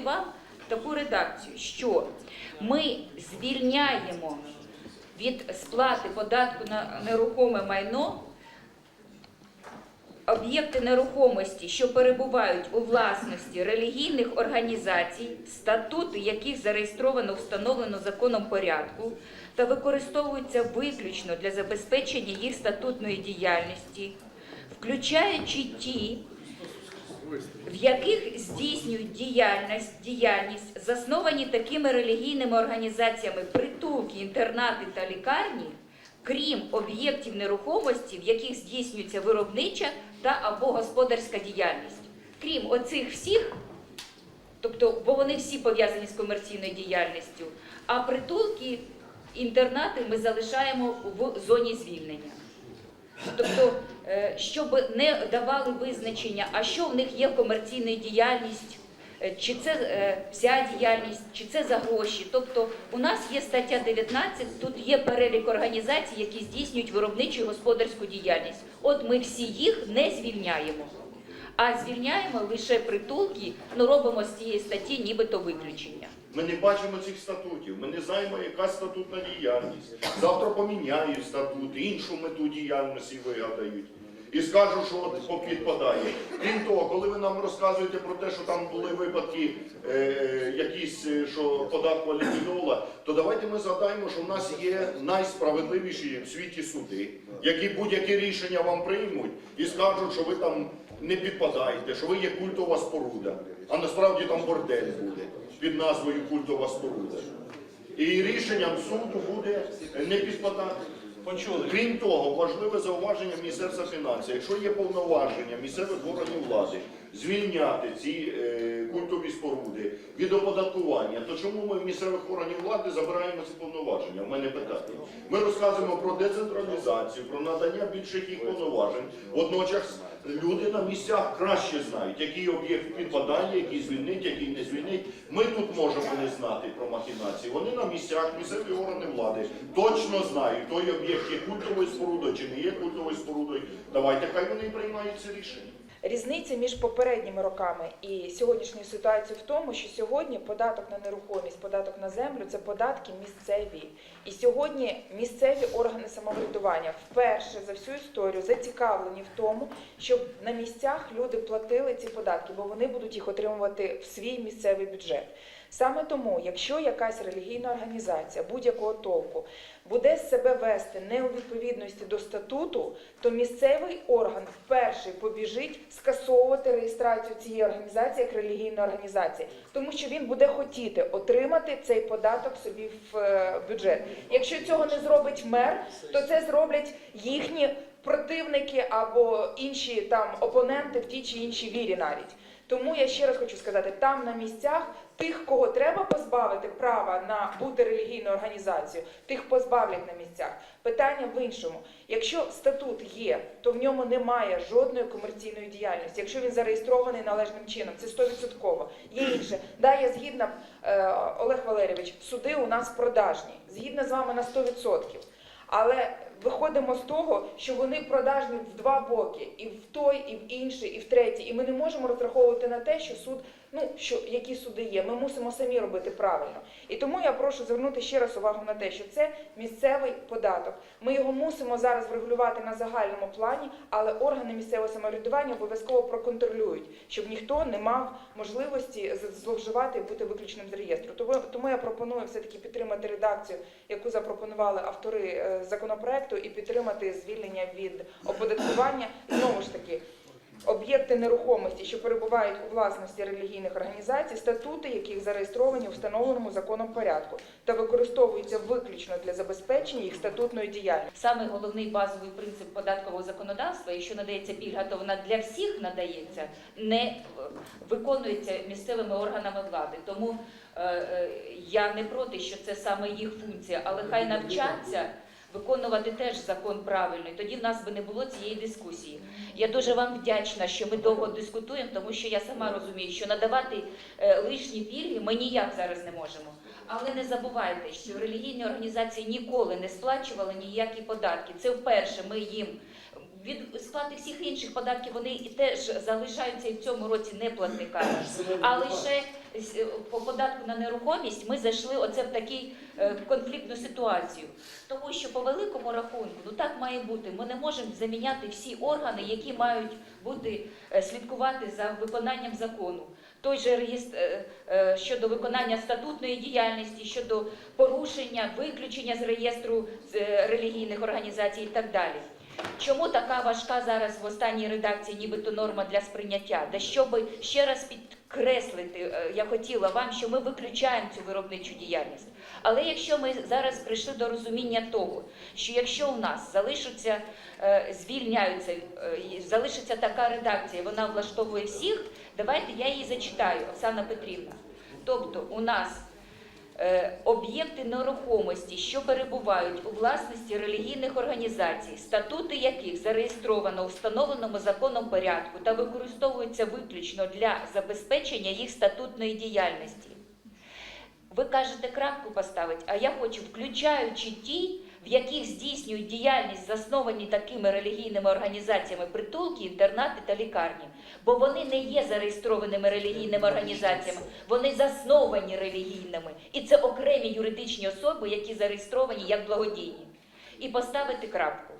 вам таку редакцію, що ми звільняємо від сплати податку на нерухоме майно об'єкти нерухомості, що перебувають у власності релігійних організацій, статути яких зареєстровано встановлено законом порядку та використовуються виключно для забезпечення їх статутної діяльності, включаючи ті, в яких здійснюють діяльність, діяльність, засновані такими релігійними організаціями притулки, інтернати та лікарні, крім об'єктів нерухомості, в яких здійснюється виробнича та або господарська діяльність. Крім оцих всіх, тобто, бо вони всі пов'язані з комерційною діяльністю, а притулки, інтернати ми залишаємо в зоні звільнення. Тобто, щоб не давали визначення, а що в них є комерційна діяльність, е, чи це е, вся діяльність, чи це за гроші. Тобто, у нас є стаття 19, тут є перелік організацій, які здійснюють виробничу і господарську діяльність. От ми всі їх не звільняємо, а звільняємо лише притулки, ну робимо з цієї статті нібито виключення. Ми не бачимо цих статутів, ми не знаємо, яка статутна діяльність. Завтра поміняють статут, іншу мету діяльності вигадають. І скажуть, що от попідпадає. Крім того, коли ви нам розказуєте про те, що там були випадки е, е, якісь, е, що податку ліквідовувала, то давайте ми згадаємо, що в нас є найсправедливіші в світі суди, які будь-яке рішення вам приймуть і скажуть, що ви там не підпадаєте, що ви є культова споруда, а насправді там бордель буде під назвою культова споруда. І рішенням суду буде не підпадати. Почули. Крім того, важливе зауваження Міністерства фінансів. Якщо є повноваження місцевих органів влади звільняти ці е, культові споруди від оподаткування, то чому ми в місцевих органів влади забираємо ці повноваження? У мене питання. Ми розказуємо про децентралізацію, про надання більших їх повноважень. Водночас люди на місцях краще знають, який об'єкт підпадає, який звільнить, який не звільнить. Ми тут можемо не знати про махінації. Вони на місцях, місцеві органи влади точно знають, той об'єкт є культовою спорудою чи не є культовою спорудою. Давайте хай вони приймають це рішення. Різниця між попередніми роками і сьогоднішньою ситуацією в тому, що сьогодні податок на нерухомість, податок на землю це податки місцеві. І сьогодні місцеві органи самоврядування вперше за всю історію зацікавлені в тому, щоб на місцях люди платили ці податки, бо вони будуть їх отримувати в свій місцевий бюджет. Саме тому, якщо якась релігійна організація будь-якого толку буде себе вести не у відповідності до статуту, то місцевий орган вперше побіжить скасовувати реєстрацію цієї організації як релігійної організації, тому що він буде хотіти отримати цей податок собі в е, бюджет. Якщо цього не зробить мер, то це зроблять їхні противники або інші там опоненти в тій чи іншій вірі навіть. Тому я ще раз хочу сказати, там на місцях тих, кого треба позбавити права на бути релігійною організацією, тих позбавлять на місцях. Питання в іншому. Якщо статут є, то в ньому немає жодної комерційної діяльності. Якщо він зареєстрований належним чином, це 100%. Є інше. Да, я згідна, е, Олег Валерійович, суди у нас продажні. Згідна з вами на 100%. Але виходимо з того, що вони продажні в два боки, і в той, і в інший, і в третій. І ми не можемо розраховувати на те, що суд, ну що які суди є. Ми мусимо самі робити правильно. І тому я прошу звернути ще раз увагу на те, що це місцевий податок. Ми його мусимо зараз врегулювати на загальному плані, але органи місцевого самоврядування обов'язково проконтролюють, щоб ніхто не мав можливості зловживати і бути виключеним з реєстру. Тому, тому я пропоную все таки підтримати редакцію, яку запропонували автори е, законопроекту, і підтримати звільнення від оподаткування. Знову ж таки. Об'єкти нерухомості, що перебувають у власності релігійних організацій, статути яких зареєстровані у встановленому законом порядку та використовуються виключно для забезпечення їх статутної діяльності. Саме головний базовий принцип податкового законодавства, якщо надається пільга, то вона для всіх надається, не виконується місцевими органами влади. Тому е, е, я не проти, що це саме їх функція, але хай навчаться. Виконувати теж закон правильно, і тоді в нас би не було цієї дискусії. Я дуже вам вдячна, що ми довго дискутуємо, тому що я сама розумію, що надавати е, лишні пільги ми ніяк зараз не можемо. Але не забувайте, що релігійні організації ніколи не сплачували ніякі податки. Це вперше ми їм від сплати всіх інших податків вони і теж залишаються і в цьому році не платниками. А лише по податку на нерухомість ми зайшли оце в такий е, конфліктну ситуацію. Тому що по великому рахунку, ну так має бути. Ми не можемо заміняти всі органи, які мають бути е, слідкувати за виконанням закону. Той же реєстр е, е, щодо виконання статутної діяльності, щодо порушення, виключення з реєстру е, релігійних організацій і так далі. Чому така важка зараз в останній редакції, нібито норма для сприйняття? Да щоб ще раз підкреслити, е, я хотіла вам, що ми виключаємо цю виробничу діяльність. Але якщо ми зараз прийшли до розуміння того, що якщо у нас залишаться, е, звільняються, е, залишиться така редакція, вона влаштовує всіх, давайте я її зачитаю, Оксана Петрівна. Тобто у нас об'єкти нерухомості, що перебувають у власності релігійних організацій, статути яких зареєстровано у встановленому законом порядку та використовуються виключно для забезпечення їх статутної діяльності. Ви кажете крапку поставити, а я хочу, включаючи ті, в яких здійснюють діяльність, засновані такими релігійними організаціями притулки, інтернати та лікарні. Бо вони не є зареєстрованими релігійними організаціями, вони засновані релігійними. І це окремі юридичні особи, які зареєстровані як благодійні. І поставити крапку.